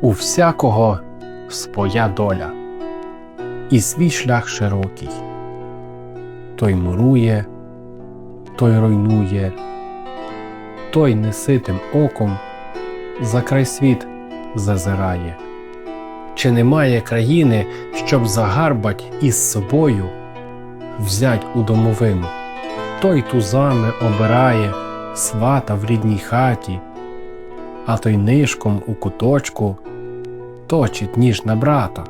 У всякого своя доля, і свій шлях широкий. Той мурує, той руйнує, той неситим оком за край світ зазирає. Чи немає країни, щоб загарбать із собою взять у домовину? Той тузами обирає свата в рідній хаті, а той нишком у куточку точить ніж на брата.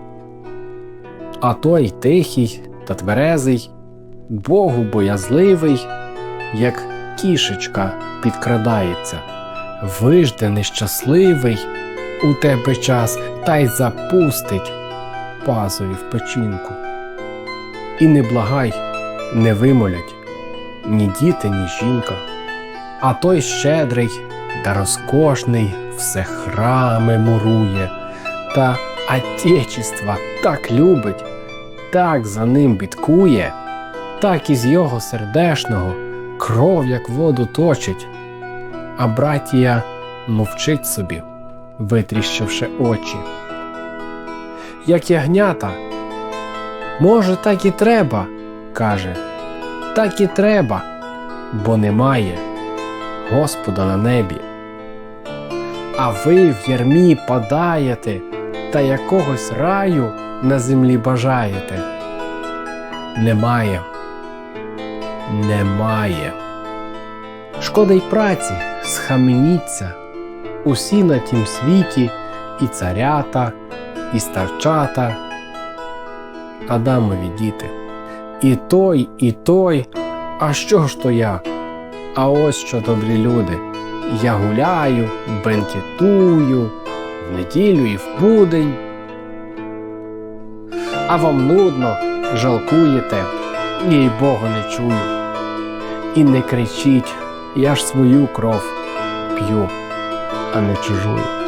А той тихий та тверезий, Богу боязливий, як кішечка підкрадається, вижде нещасливий у тебе час та й запустить пазові в печінку. І не благай, не вимолять ні діти, ні жінка. А той щедрий та розкошний все храми мурує, та Отечества так любить, так за ним бідкує, так із його сердешного кров, як воду точить, а братія мовчить собі, витріщивши очі. Як ягнята, може, так і треба, каже, так і треба, бо немає Господа на небі. А ви в ярмі падаєте та якогось раю на землі бажаєте. Немає. Немає. Шкода й праці, схаменіться. Усі на тім світі і царята, і старчата, Адамові діти. І той, і той, а що ж то я? А ось що добрі люди. Я гуляю, бенкетую, в неділю і в будень. А вам нудно, жалкуєте, їй Богу не чую. І не кричіть, я ж свою кров п'ю, а не чужую.